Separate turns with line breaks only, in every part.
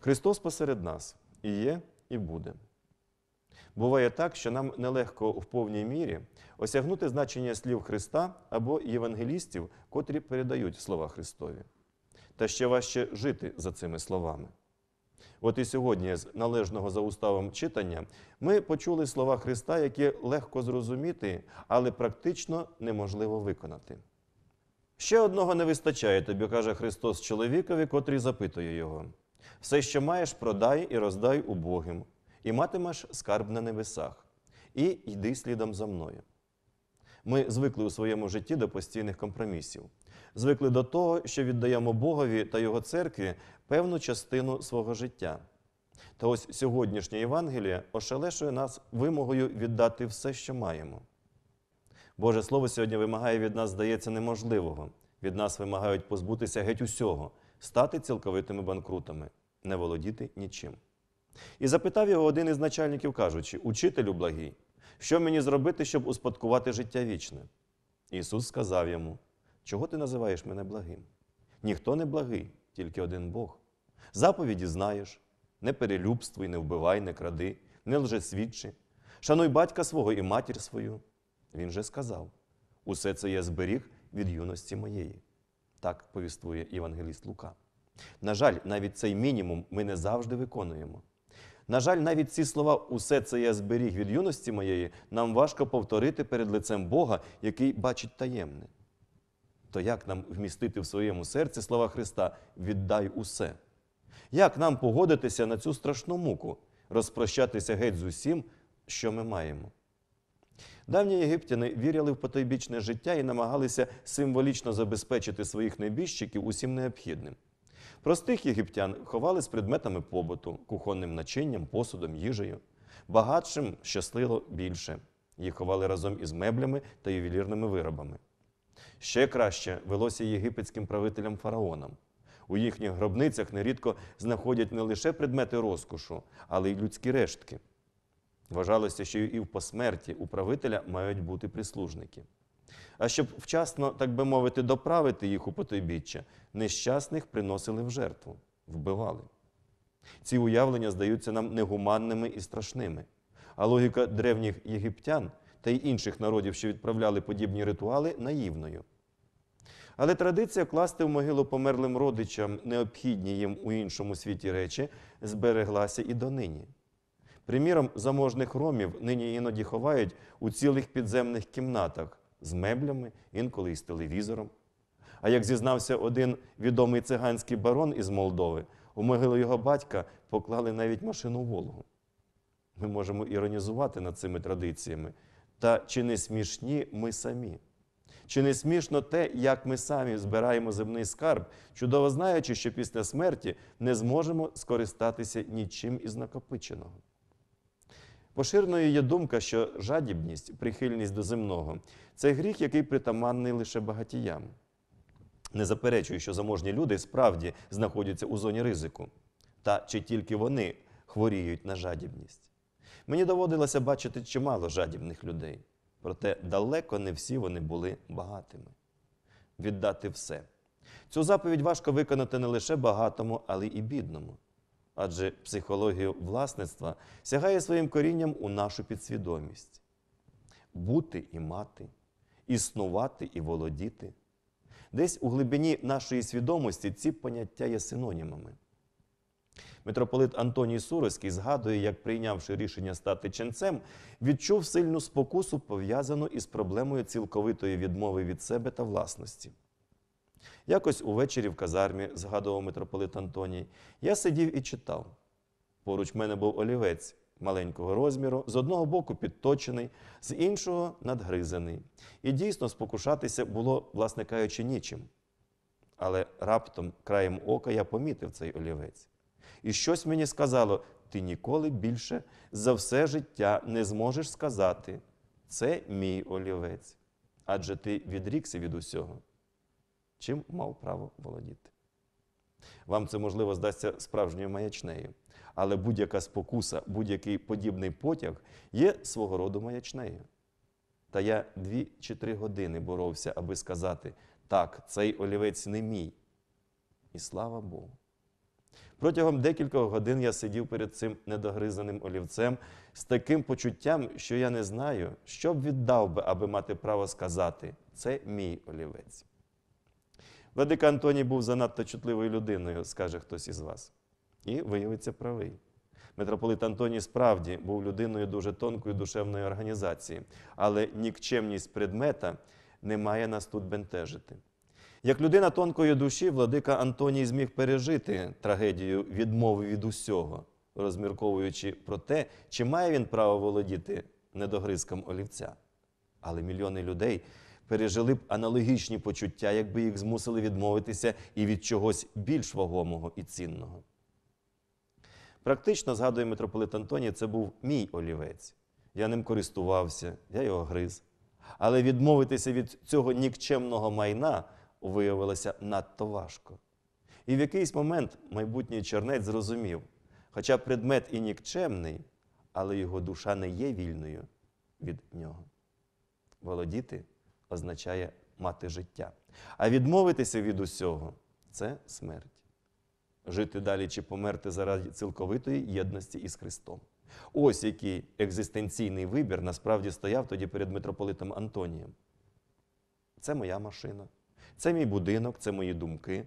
Христос посеред нас і є, і буде. Буває так, що нам нелегко в повній мірі осягнути значення слів Христа або євангелістів, котрі передають слова Христові. Та ще важче жити за цими словами. От і сьогодні, з належного за уставом читання, ми почули слова Христа, які легко зрозуміти, але практично неможливо виконати. Ще одного не вистачає тобі, каже Христос чоловікові, котрий запитує його: все, що маєш, продай і роздай убогим, і матимеш скарб на небесах, і йди слідом за мною. Ми звикли у своєму житті до постійних компромісів, звикли до того, що віддаємо Богові та Його церкві певну частину свого життя. Та ось сьогоднішнє Євангеліє ошелешує нас вимогою віддати все, що маємо. Боже Слово сьогодні вимагає від нас, здається, неможливого. Від нас вимагають позбутися геть усього, стати цілковитими банкрутами, не володіти нічим. І запитав його один із начальників, кажучи: Учителю благий, що мені зробити, щоб успадкувати життя вічне? Ісус сказав йому: Чого ти називаєш мене благим? Ніхто не благий, тільки один Бог. Заповіді знаєш: не перелюбствуй, не вбивай, не кради, не лжесвідчи, шануй батька свого і матір свою. Він же сказав: усе це я зберіг від юності моєї. Так повіствує Євангеліст Лука. На жаль, навіть цей мінімум ми не завжди виконуємо. На жаль, навіть ці слова Усе це я зберіг від юності моєї нам важко повторити перед лицем Бога, який бачить таємне. То як нам вмістити в своєму серці слова Христа Віддай усе? Як нам погодитися на цю страшну муку, розпрощатися геть з усім, що ми маємо? Давні єгиптяни вірили в потойбічне життя і намагалися символічно забезпечити своїх небіжчиків усім необхідним. Простих єгиптян ховали з предметами побуту, кухонним начинням, посудом, їжею. Багатшим щасливо більше. Їх ховали разом із меблями та ювелірними виробами. Ще краще велося єгипетським правителям фараонам. У їхніх гробницях нерідко знаходять не лише предмети розкошу, але й людські рештки. Вважалося, що і в посмерті у правителя мають бути прислужники. А щоб вчасно, так би мовити, доправити їх у потойбіччя, нещасних приносили в жертву, вбивали. Ці уявлення здаються нам негуманними і страшними. А логіка древніх єгиптян та й інших народів, що відправляли подібні ритуали, наївною. Але традиція класти в могилу померлим родичам необхідні їм у іншому світі речі збереглася і донині. Приміром, заможних ромів нині іноді ховають у цілих підземних кімнатах з меблями, інколи із телевізором. А як зізнався один відомий циганський барон із Молдови, у могилу його батька поклали навіть машину Волгу. Ми можемо іронізувати над цими традиціями. Та чи не смішні ми самі? Чи не смішно те, як ми самі збираємо земний скарб, чудово знаючи, що після смерті не зможемо скористатися нічим із накопиченого? Поширеною є думка, що жадібність, прихильність до земного це гріх, який притаманний лише багатіям. Не заперечую, що заможні люди справді знаходяться у зоні ризику, та чи тільки вони хворіють на жадібність. Мені доводилося бачити чимало жадібних людей, проте далеко не всі вони були багатими. Віддати все. Цю заповідь важко виконати не лише багатому, але і бідному. Адже психологія власництва сягає своїм корінням у нашу підсвідомість. Бути і мати, існувати і володіти. Десь у глибині нашої свідомості ці поняття є синонімами. Митрополит Антоній Суровський згадує, як прийнявши рішення стати ченцем, відчув сильну спокусу, пов'язану із проблемою цілковитої відмови від себе та власності. Якось увечері в казармі, згадував митрополит Антоній, я сидів і читав. Поруч мене був олівець маленького розміру, з одного боку підточений, з іншого надгризаний. І дійсно спокушатися було, власне кажучи, нічим. Але раптом, краєм ока, я помітив цей олівець. І щось мені сказало: ти ніколи більше за все життя не зможеш сказати, це мій олівець, адже ти відрікся від усього чим мав право володіти. Вам це, можливо, здасться справжньою маячнею, але будь-яка спокуса, будь-який подібний потяг є свого роду маячнею. Та я дві чи три години боровся, аби сказати, так, цей олівець не мій. І слава Богу. Протягом декількох годин я сидів перед цим недогризаним олівцем з таким почуттям, що я не знаю, що б віддав би, аби мати право сказати це мій олівець. Владика Антоній був занадто чутливою людиною, скаже хтось із вас. І виявиться правий. Митрополит Антоній справді був людиною дуже тонкої душевної організації, але нікчемність предмета не має нас тут бентежити. Як людина тонкої душі, владика Антоній зміг пережити трагедію відмови від усього, розмірковуючи про те, чи має він право володіти недогризком олівця. Але мільйони людей пережили б аналогічні почуття, якби їх змусили відмовитися і від чогось більш вагомого і цінного. Практично, згадує митрополит Антоній, це був мій олівець. Я ним користувався, я його гриз. Але відмовитися від цього нікчемного майна виявилося надто важко. І в якийсь момент майбутній чернець зрозумів, хоча предмет і нікчемний, але його душа не є вільною від нього. Володіти означає мати життя. А відмовитися від усього це смерть. Жити далі чи померти заради цілковитої єдності із Христом. Ось який екзистенційний вибір насправді стояв тоді перед митрополитом Антонієм. Це моя машина, це мій будинок, це мої думки.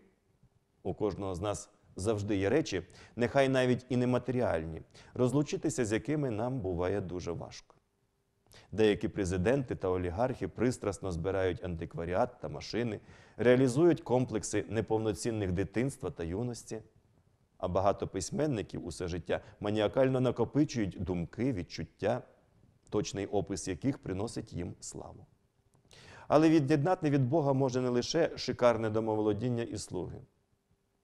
У кожного з нас завжди є речі, нехай навіть і нематеріальні, розлучитися з якими нам буває дуже важко. Деякі президенти та олігархи пристрасно збирають антикваріат та машини, реалізують комплекси неповноцінних дитинства та юності. А багато письменників усе життя маніакально накопичують думки, відчуття, точний опис яких приносить їм славу. Але від'єднати від Бога може не лише шикарне домоволодіння і слуги,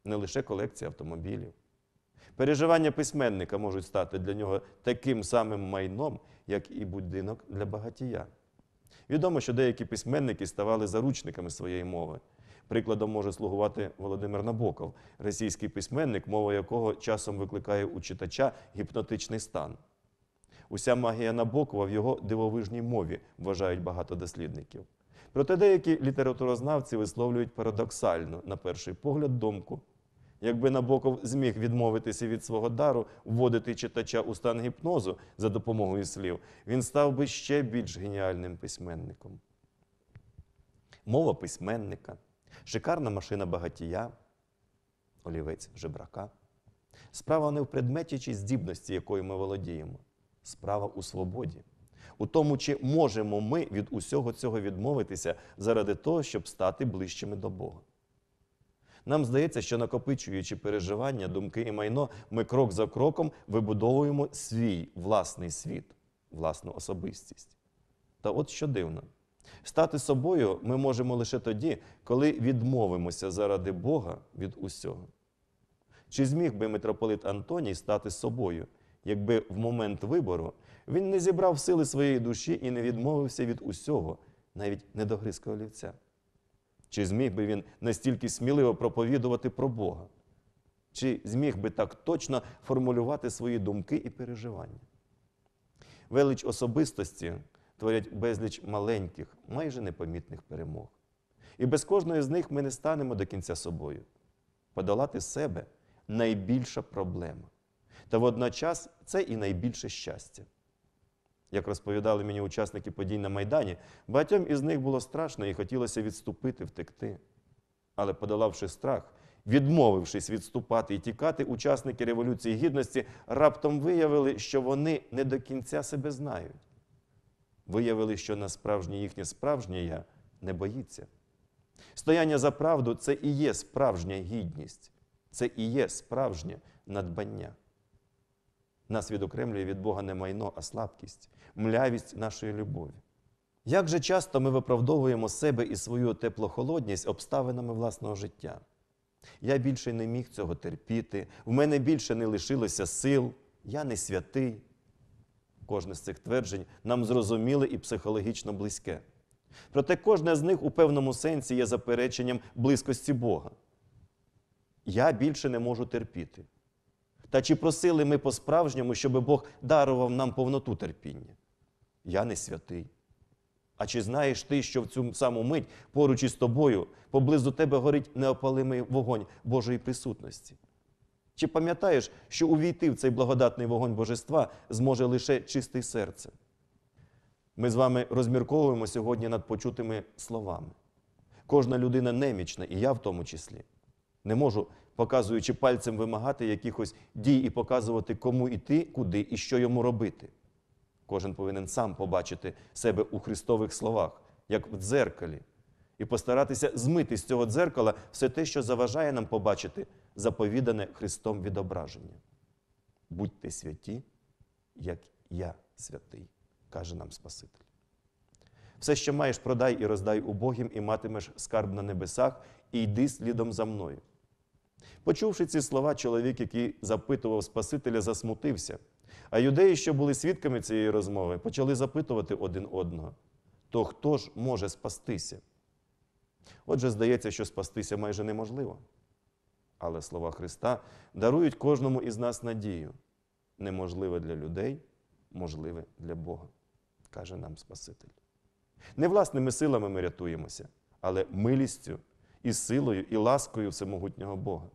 не лише колекція автомобілів. Переживання письменника можуть стати для нього таким самим майном, як і будинок для багатія. Відомо, що деякі письменники ставали заручниками своєї мови. Прикладом може слугувати Володимир Набоков, російський письменник, мова якого часом викликає у читача гіпнотичний стан. Уся магія Набокова в його дивовижній мові, вважають багато дослідників. Проте деякі літературознавці висловлюють парадоксальну, на перший погляд, думку. Якби Набоков зміг відмовитися від свого дару, вводити читача у стан гіпнозу за допомогою слів, він став би ще більш геніальним письменником. Мова письменника, шикарна машина багатія, олівець жебрака. Справа не в предметі чи здібності, якою ми володіємо. Справа у свободі, у тому, чи можемо ми від усього цього відмовитися заради того, щоб стати ближчими до Бога. Нам здається, що накопичуючи переживання, думки і майно, ми крок за кроком вибудовуємо свій власний світ, власну особистість. Та от що дивно, стати собою ми можемо лише тоді, коли відмовимося заради Бога від усього. Чи зміг би митрополит Антоній стати собою, якби в момент вибору він не зібрав сили своєї душі і не відмовився від усього, навіть не до олівця? Чи зміг би він настільки сміливо проповідувати про Бога? Чи зміг би так точно формулювати свої думки і переживання? Велич особистості творять безліч маленьких, майже непомітних перемог. І без кожної з них ми не станемо до кінця собою. Подолати себе найбільша проблема. Та водночас це і найбільше щастя. Як розповідали мені учасники подій на Майдані, багатьом із них було страшно і хотілося відступити, втекти. Але, подолавши страх, відмовившись відступати і тікати, учасники Революції Гідності раптом виявили, що вони не до кінця себе знають. Виявили, що на справжнє їхнє справжнє я не боїться. Стояння за правду це і є справжня гідність, це і є справжнє надбання. Нас відокремлює від Бога не майно, а слабкість, млявість нашої любові. Як же часто ми виправдовуємо себе і свою теплохолодність обставинами власного життя? Я більше не міг цього терпіти, в мене більше не лишилося сил, я не святий. Кожне з цих тверджень нам зрозуміле і психологічно близьке. Проте кожне з них у певному сенсі є запереченням близькості Бога. Я більше не можу терпіти. Та чи просили ми по-справжньому, щоб Бог дарував нам повноту терпіння? Я не святий. А чи знаєш ти, що в цю саму мить поруч із тобою, поблизу тебе горить неопалимий вогонь Божої присутності? Чи пам'ятаєш, що увійти в цей благодатний вогонь божества зможе лише чисте серце? Ми з вами розмірковуємо сьогодні над почутими словами. Кожна людина немічна, і я в тому числі. Не можу, показуючи пальцем, вимагати якихось дій і показувати, кому йти, куди і що йому робити. Кожен повинен сам побачити себе у Христових словах, як в дзеркалі, і постаратися змити з цього дзеркала все те, що заважає нам побачити заповідане Христом відображення. Будьте святі, як я святий, каже нам Спаситель. Все, що маєш, продай і роздай убогим, і матимеш скарб на небесах, і йди слідом за мною. Почувши ці слова, чоловік, який запитував Спасителя, засмутився. А юдеї, що були свідками цієї розмови, почали запитувати один одного: то хто ж може спастися? Отже, здається, що спастися майже неможливо. Але слова Христа дарують кожному із нас надію. Неможливе для людей, можливе для Бога, каже нам Спаситель. Не власними силами ми рятуємося, але милістю і силою, і ласкою всемогутнього Бога.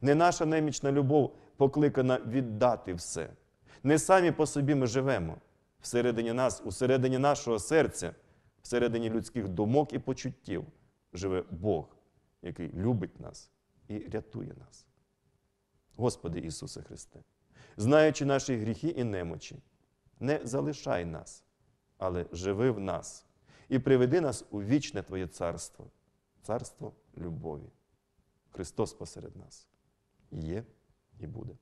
Не наша немічна любов покликана віддати все. Не самі по собі ми живемо. Всередині нас, усередині нашого серця, всередині людських думок і почуттів живе Бог, який любить нас і рятує нас. Господи Ісусе Христе, знаючи наші гріхи і немочі, не залишай нас, але живи в нас і приведи нас у вічне Твоє царство, царство любові. Христос посеред нас є і буде.